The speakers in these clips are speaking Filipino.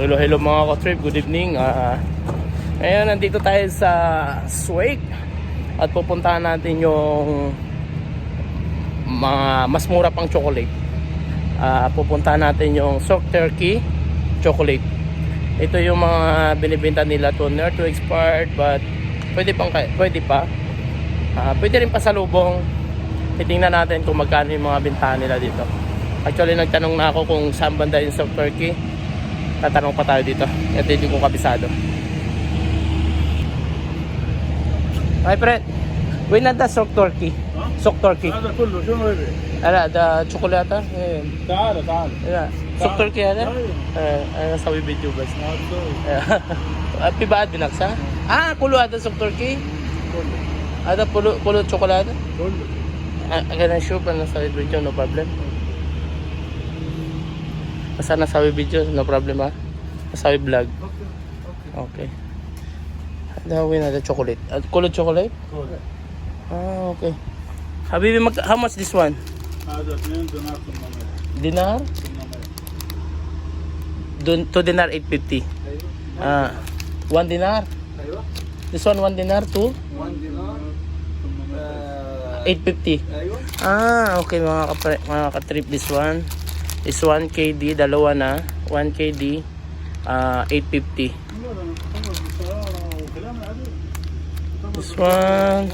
Hello, hello mga ka-trip. Good evening. Ah, ngayon, nandito tayo sa Swake. At pupuntahan natin yung mga mas mura pang chocolate. Ah, pupuntahan natin yung soft turkey chocolate. Ito yung mga binibenta nila to near to expired but pwede pang pwede pa. Ah, pwede rin pasalubong. Titingnan natin kung magkano yung mga bintahan nila dito. Actually, nagtanong na ako kung saan banda yung soft turkey Tatanong pa tayo dito. Ito hindi ko kabisado. Hi, Fred. When na soft turkey? Soft turkey. هذا كله شنو يبي؟ Ala, da chocolate. Eh, تعال تعال ala. Soft turkey ada? أيوه. Eh, ano sabi video guys. هذا سوي. Happy ba binaksa? Ah, kulo ada soft turkey. كله Ada pulo pulo chocolate. كله Ah, kaya show pa na sa video, no problem. Basta na sa video, no problem ha. Masabi vlog. Okay. Okay. Dawin natin chocolate. At kulot chocolate? Kulot. Ah, okay. Habibi, mag how much this one? Ah, that means dinar to Dinar? Dun, to dinar 850. Ah, one dinar? This one one dinar to? One dinar. Uh, ah, 850. Ah, okay mga ka mga ka-trip this one. Is 1 KD, dalawa na. 1 KD. Ah, uh, 850 this one.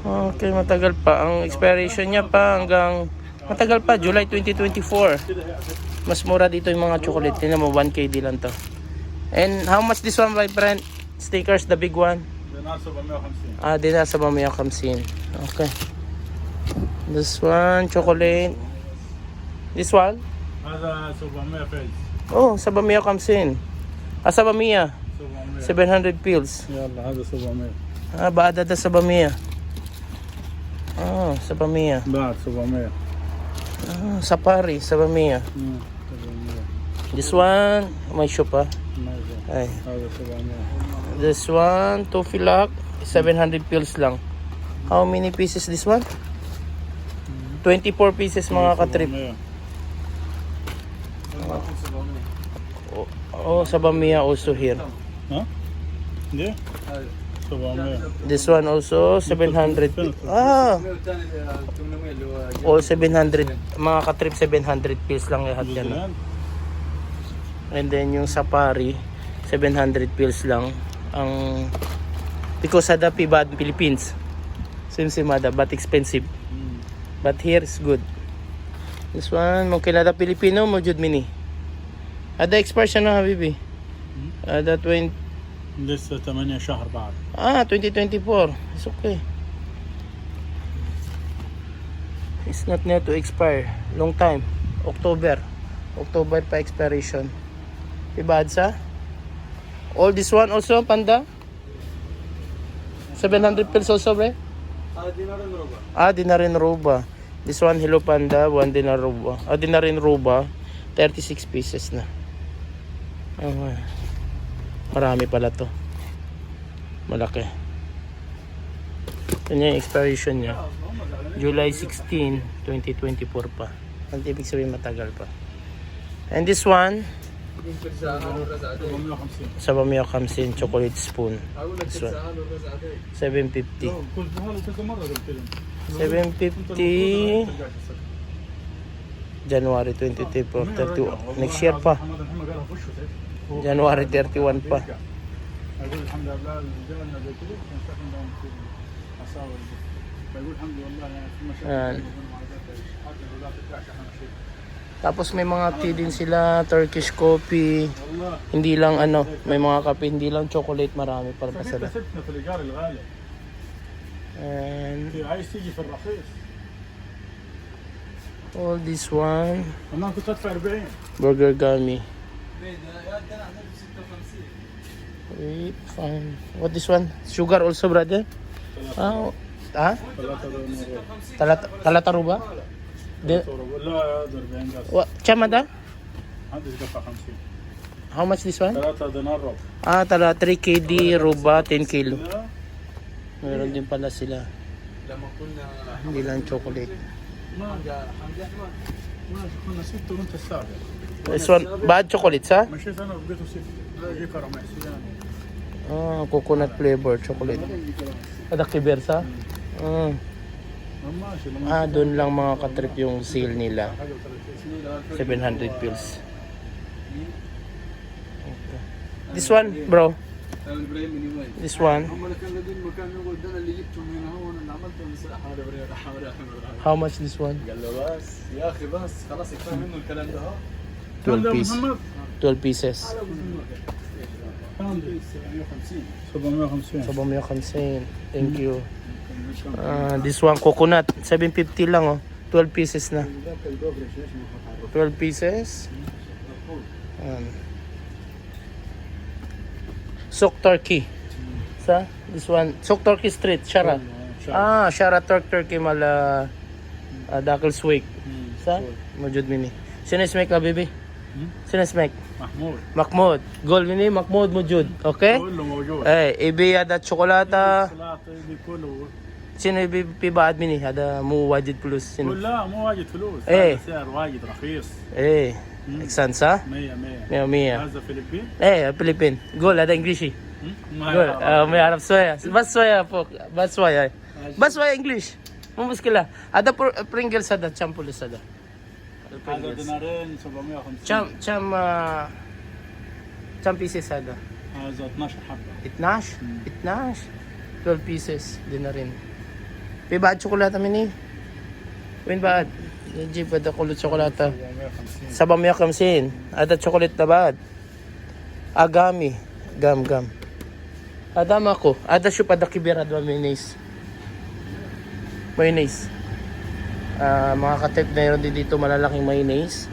Okay matagal pa ang expiration niya pa hanggang matagal pa July 2024 mas mura dito yung mga chocolate. Tingnan mo 1kd lang to. And how much this one my friend? Stickers the big one? Ah, dinar sa 150 ah dinar sa okay. This one chocolate. This one? هذا 700 فيز Oh, sa Bamiya Kamsin. Ah, sa Bamiya. 700 700 pills. يلا هذا 700 Ah, baada da sa Bamiya. Ah, sa Bamiya. بعد 700 Ah, sa Pari, sa Bamiya. مم، 700 This one, may shoe pa. ما يزال. Ay. هذا 700 This one, Tofilak, 700 pills lang. How many pieces this one? 24 pieces mga katrip. Oh, Sabamiya also here. Huh? Yeah. Sabamiya. This one also 700. Ah. All 700. Mga katrip 700 pills lang lahat yan. And then yung Safari 700 pills lang ang because sa Dapi bad Philippines. Simsimada but expensive. Hmm. But here is good. This one, mong kilala Pilipino, mo jud mini. Ada expire siya na habibi. Ada 20 لسه 8 شهر بعد Ah, 2024. It's okay. It's not near to expire. Long time. October. October pa expiration. Ibad sa? All this one also, panda? 700 pesos also, bre? Ah, dinarin roba. This one, Hello Panda, 1 dinar roba. Ah, dinarin roba, 36 pieces na. Oh, marami pala to. Malaki. Yan yung expiration niya. July 16, 2024 pa. Ang ibig sabihin matagal pa. And this one, sa Bamiyo Kamsin chocolate spoon. This one. 750. 750 January 2024 next year pa January 31 pa. اقول الحمد لله رجعنا زي كذا كان ساكن داون في اصاور بقول الحمد لله يعني في آه. مشاكل حتى لو لا تطلعش احنا شيء Tapos may mga tea din sila, Turkish coffee. والله Hindi lang ano, may mga kape, hindi lang chocolate, marami para pa فكنت sila. سبتنا في الايجار الغالي And عايز تيجي في الرخيص all this one, انا كنت ادفع 40 burger gummy. Wait, fine. What this one? Sugar also, brother? Ah, ha? Talata Talataru ba? What? Chamada? How much this one? Ah, tala 3 KD, ruba 10 kilo. Meron din pala sila. Hindi lang chocolate. ما ماشي كنا ستة وانت السابع This one, bad chocolates ha? مشيت انا وبقيتوا ستة باقي كرم عسيان Ah, coconut flavor chocolate. Ada kibersa? Ah, ماشي لما ah, doon lang mga katrip yung sale nila. حاجة وثلاثين. 700 pills. Okay. This one, bro. This one. هم اللي كانوا قاعدين مكان يقول ده انا اللي جبتهم من هون اللي عملتهم صح هذا بريد حاول احمد How much this one? قال له بس يا اخي بس خلاص كفايه منه الكلام ده ها 12 piece. 12 pieces. 750 750 thank you. Uh, this one coconut. 750 lang oh. 12 pieces na. 12 pieces. Um, sok turkey. Sa? This one. Sok turkey street shara. Ah shara turk turkey mala ah, uh, dakil swig sa? Mujud mini. Sinis make ka bibi Sino smek? محمود Mahmoud. Gol mini Mahmoud Mujud. Okay? كله موجود Eh, ibi ada tsokolata. ثلاثة دي كله Sino ibi pibaad mini? Ada mu wajid plus. Sino? قول لا مو واجد فلوس إيه. هذا سعر واجد رخيص Eh, Iksansa? 100 100 Mia Mia. هذا فلبين Eh, Philippine. Gol, ada English. ما Gol, يعرف. uh, may Arab soya. Bas soya po. Bas soya. Bas soya English. Mumuskila. Ada pr- Pringles ada, champulis ada. هذا دينارين 750 Cham, cham, uh, cham pieces ada. هذا 12 حبة Itnash? Itnash? 12 pieces. Din na rin. Pibaad tsokolata mini. Win baad. Jeep ada kulot tsokolata. 750 Sabam ya kamsin. Ada chocolate na bad. Agami. Gam gam. Ada mako. Ada siya pada kibira dwa mayonnaise. Mayonnaise. uh, mga katrip mayroon din dito malalaking mayonnaise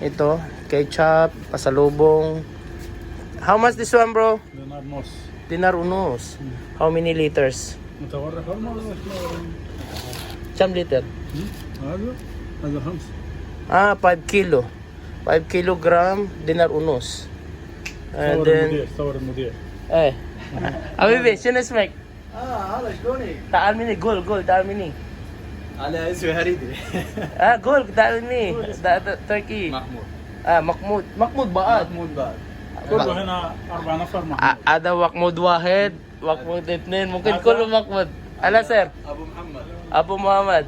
ito ketchup pasalubong how much this one bro? dinar unos dinar unos hmm. how many liters? Cham liter? Hmm? Ah, 5 kilo. 5 kilogram, dinar unos. And then... Eh. Abi be, sino smack? Ah, alas, goni. Taan mini, gol, gol, taan mini. على اسمي هريدي Ah, gol, taal mini. Da, da, Turkey. محمود Ah, Mahmoud. Mahmoud Baad. محمود بعد كله هنا أربع نفر محمود Ah, ada Mahmoud Wahid, Mahmoud Itnin. Mungkin kulo Mahmoud. Ala, sir. ابو محمد Abu Muhammad.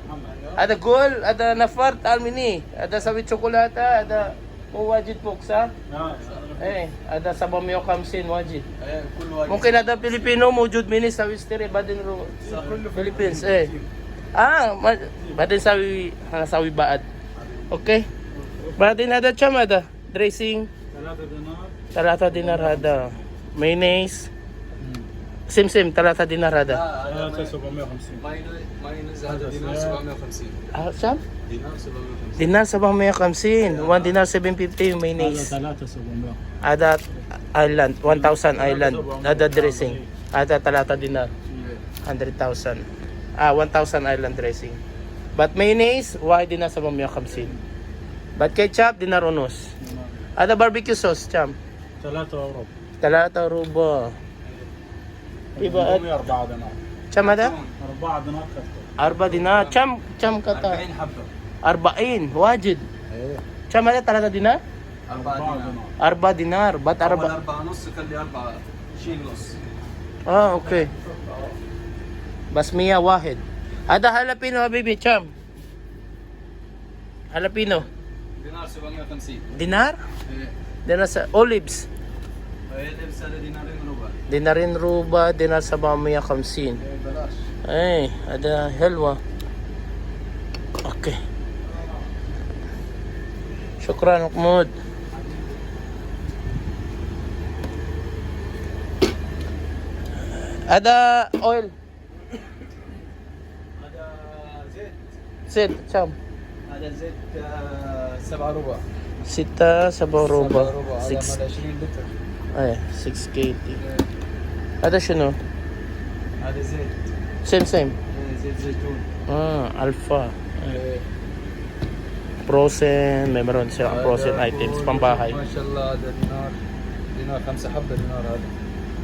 Ada gol, ada nafar, taal mini. Ada sawit tsokolata, ada muwajid puksa. آه. Eh, ada sabam yo kamsin wajid. إيه، كل واحد Mungkin ada Pilipino mujud mini sa Wisteri Badin ro Philippines eh. Ah, ma- badin sawi ah, sawi baad. Okay. Badin ada cham ada dressing ثلاثة دينار talata dinar hada. Mayonnaise. Sim sim talata dinar hada. لا ثلاثة هذا 750 مايونيز مايونيز هذا هذا دينار سعر. 750 Ah, cham? دينار 750 Dinar sabang may kamsin. 1 dinar 750 yung هذا mayonnaise. ثلاثة 700 Ada island 1000 island. Ada dressing. Ada talata dinar. 100,000. Ah, 1,000 island dressing. But mayonnaise, why di na sa mamaya kamsin? But ketchup, di na runos. Ada barbecue sauce, cham. ثلاثة أوروبا Talata rubo. Iba at أربعة دينار cham ada? أربعة دينار كرتون Arba dinar. Cham, cham kata. 40 حبه Arbain, wajid. Cham ada talata dinar? 4 أربعة دينار دينار Arba dinar. But اول arba. اربعه نص خلي اربعه شيل نص Ah, okay. Basmiya Wahed. Ada ah, Halapino Habibi Cham. Halapino. Dinar sa bangyo tansi. Dinar? Eh. Dinar sa olives. Eh, Dinarin ruba, dinar sa bamiya kamsin. Eh, Ay, eh, ada helwa. Okay. Shukran, Ukmud. Ada oil. Sid, cham. هذا زيت آه، سبعة ربع Sita sa سبعة Baroba. ربع هذا 6 مال 20 لتر ay 6 KT. إيه، Ada siya no? هذا زيت Same same. إيه، زيت زيتون Ah, Alpha. Ay, إيه. Frozen, may meron silang frozen هذا items, فول. pambahay. ما شاء الله هذا دينار دينار خمسة حبة دينار هذا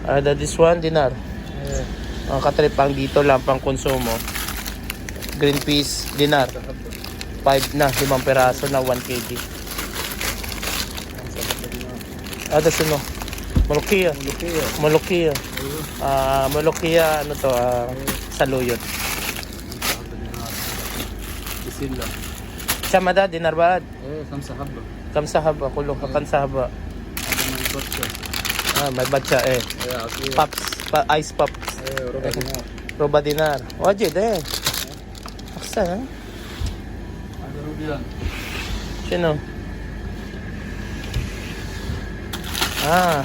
Ada this one, dinar. إيه، Ang katripang dito lang pang konsumo. green peas dinar. 5 na 5 peraso na 1 kg ah das ano? Malukiya malukiya ah uh, malukiya ano to ah, uh, saluyot sila sama da dinar ba? Eh kamsa haba kamsa haba kulo ka eh. kamsa haba ah may batcha eh. Pops pa ice pops. Eh roba dinar. Roba dinar. Oje deh Aksa eh. هذا روبيان Sino? Ah.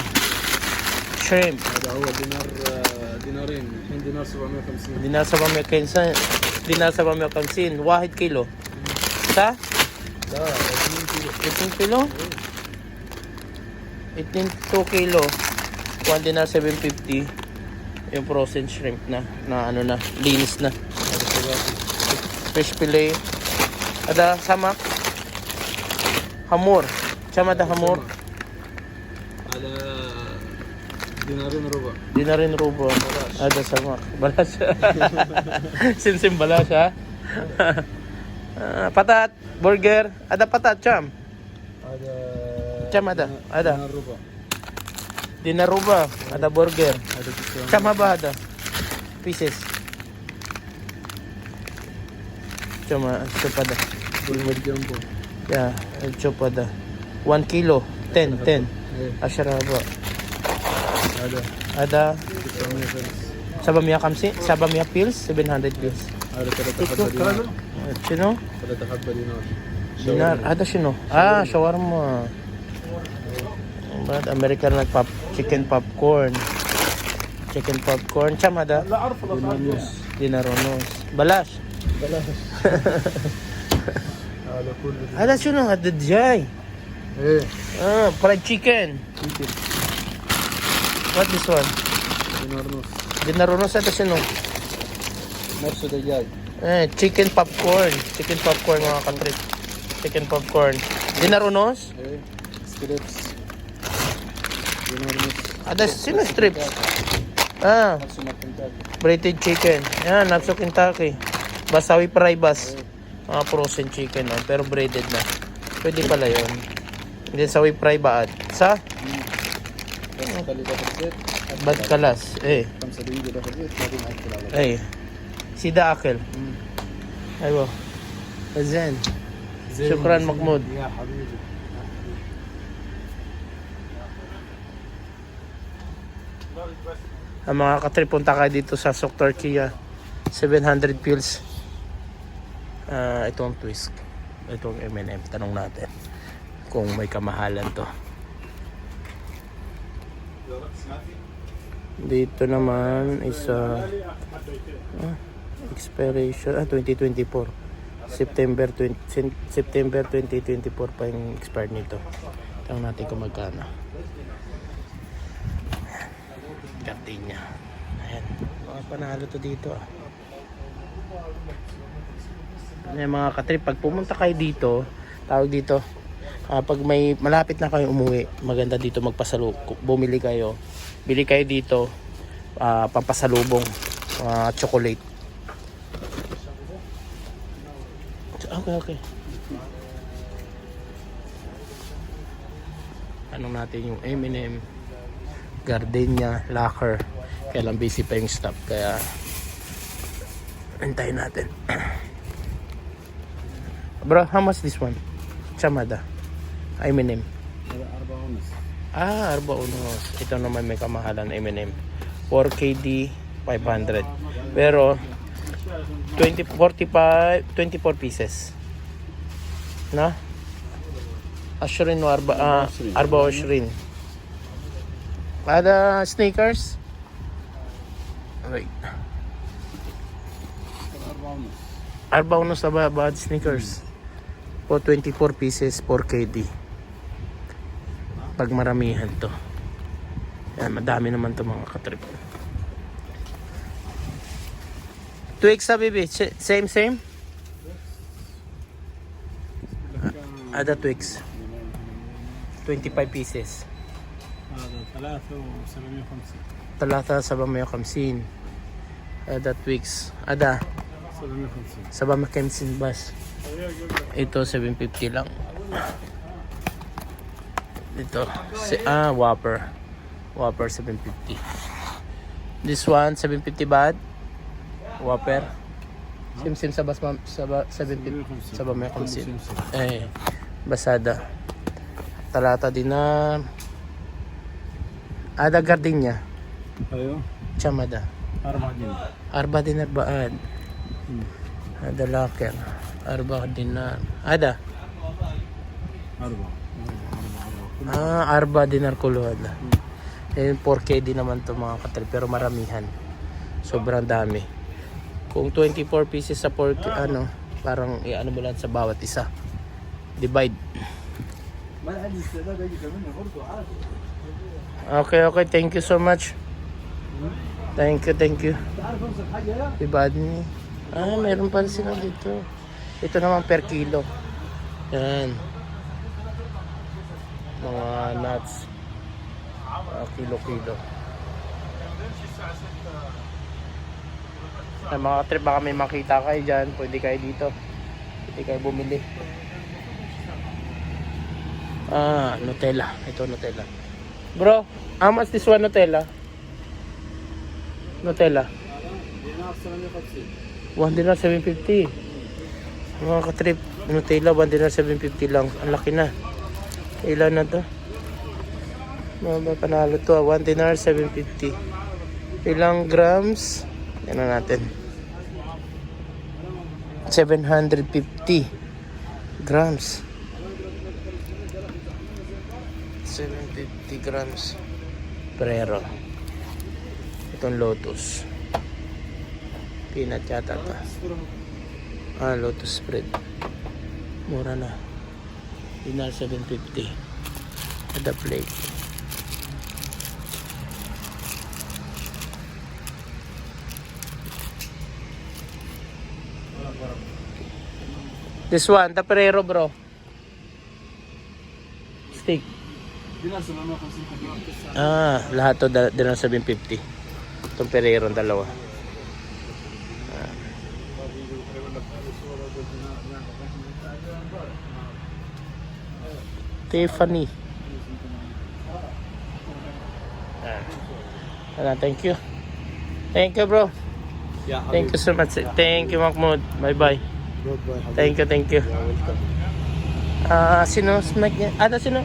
Shrimp. هذا هو دينار آه، دينارين الحين دينار 750 Dinar sa pamilya kinsa. Dinar sa pamilya kansin. Wahid kilo. Sa? لا 20 كيلو 18 kilo? 18 2 kilo. 1 dinar 750. Yung frozen shrimp na. Na ano na. Linis na. fish fillet. Ada sama? Hamur. Sama ada hamur? Ada dinarin rubo dinarin rubo ada sama. Balas. Simsim balas ha? Patat burger. Ada patat cam ada cam ada? ada. rubo dinaruba ada burger. Sama ba ada? Pieces. Cuma, chupada. Bulmad yan po. Yeah, chupada. 1 kilo. 10, 10. Asharaba. Ada. Ada. Sabamia kamsi, Sabamia pills, 700 pills. Ada kada takad ba din? Eh, sino? Kada takad ba din? Dinar, ada sino? Ah, shawarma. Ba't American nagpap chicken popcorn. Chicken popcorn. Cham ada? Dinaronos. Dinaronos. Balas. Balas. Ah, 話のはずじゃい。ええ。うん、fried eh. ah, chicken. Chicken. What this one? Dinarnos. Dinarnos ito sino? Marso da jay. Eh, chicken popcorn. Chicken popcorn mga katrip. Chicken popcorn. Dinarnos? Eh, strips. Dinarnos. Ada ah, sino strips? Ah. Brated chicken. Yan, napso Kentucky. Basawi fry bas. Mga frozen chicken no? pero breaded na. Pwede pala yun. And then sa wave fry baat. Sa? Bad kalas. Eh. Eh. Si Sida akil. Aywa. Zen. Shukran Mahmud. Yeah, Ang ah, mga katrip punta kayo dito sa Sok Turkey 700 pills. Ah, ito ang twist. Ito ang M&M. Tanong natin kung may kamahalan to. Dito naman is ah, expiration ah 2024. September 20 Sen- September 2024 pa yung expired nito. Tanong natin kung magkano. Gardenia. Ayan. Mga panalo to dito ah. Ayan mga katrip, pag pumunta kayo dito, tawag dito, ah, pag may malapit na kayo umuwi, maganda dito magpasalo, bumili kayo, bili kayo dito, ah, pampasalubong, mga chocolate. Okay, okay. Tanong natin yung M&M, Gardenia, Locker. Kaya lang busy pa yung stop, kaya antayin natin. Bro, how much this one? Chamada. M&M. Arbaonos. Ah, Arbaonos. Ito naman may kamahalan M&M. 4KD 500. Pero 20 45 24 pieces. Na? Ashrin o Arba uh, Arba Ashrin. Ada sneakers? Right. Arbaonos. Arbaonos na ba bad sneakers? Po 24 pieces 4KD. Pag maramihan to. Yan, madami naman to mga katrip. Twix sa baby, S- same same? Ada Twix. 25 pieces. هذا ثلاثة و750 Talata sa Bamayo Kamsin. Ada Twix. sa ba Mackenzie bus? Ito 750 lang. Ito si ah Whopper. Whopper 750. This one 750 baht. Whopper. Sim sim sa bas ma, 750 sa ba may consin. Eh basada. Talata din na ah, Ada Gardenia. Ayo. Chamada. Arbadin. Arbadin Arbaad. dinar baad. Ada laker. Arba dinar. Ada. اربع Ah, arba dinar kulod. Eh, 4K din naman to mga katal, pero maramihan. Sobrang dami. Kung 24 pieces sa 4K, ano, parang i-ano mo lang sa bawat isa. Divide. ما عندي استعداد اجي كمان برضه عادي Okay, okay. Thank you so much. Thank you, thank you. تعرف امسك Ah, meron pala sila dito. Ito naman per kilo. Yan. Mga nuts. Kilo-kilo. Sa mga trip, baka may makita kayo dyan. Pwede kayo dito. Pwede kayo bumili. Ah, Nutella. Ito Nutella. Bro, how much this one Nutella? Nutella. 750. 1 dinar 750. Mga katrip, Nutella 1 dinar 750 lang. Ang laki na. Ilan na to? Mga panalo to. 1 dinar 750. Ilang grams? Yan na natin. 750 grams. 750 grams. Prero. Itong lotus. Peanut yata to. Ah, lotus spread. Mura na. Dinar 750. At the plate. This one, taperero bro. Steak. Ah, lahat to dinasa 750. Itong perero, dalawa. Tiffany. Ah. Thank you. Thank you, bro. يا Thank you so much. Thank you, Mahmoud. Bye-bye. Thank you, thank you. Ah, sino smack niya? Ano sino?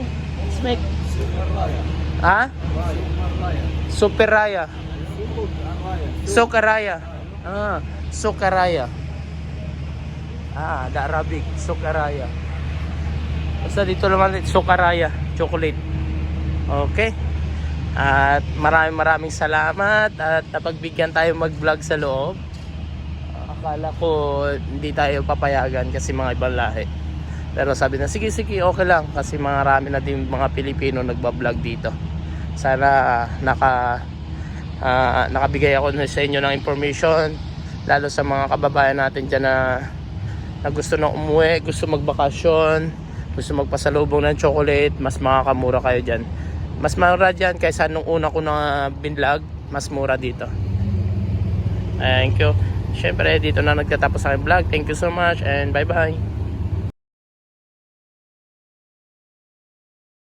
Smack? Ha? Super Raya. Sokaraya. Ah, Sokaraya. Ah, the Arabic. Sokaraya. Basta dito naman Sokaraya. Chocolate. Okay. At maraming maraming salamat at napagbigyan tayo mag-vlog sa loob. Akala ko hindi tayo papayagan kasi mga ibang lahi. Pero sabi na sige sige okay lang kasi marami na din mga Pilipino nagba-vlog dito. Sana naka ah, nakabigay ako sa inyo ng information lalo sa mga kababayan natin dyan na, na gusto na umuwi, gusto magbakasyon, gusto magpasalubong ng chocolate, mas makakamura kayo dyan. Mas mura dyan kaysa nung una ko na binlog, mas mura dito. Thank you. Siyempre, dito na nagtatapos ang vlog. Thank you so much and bye-bye.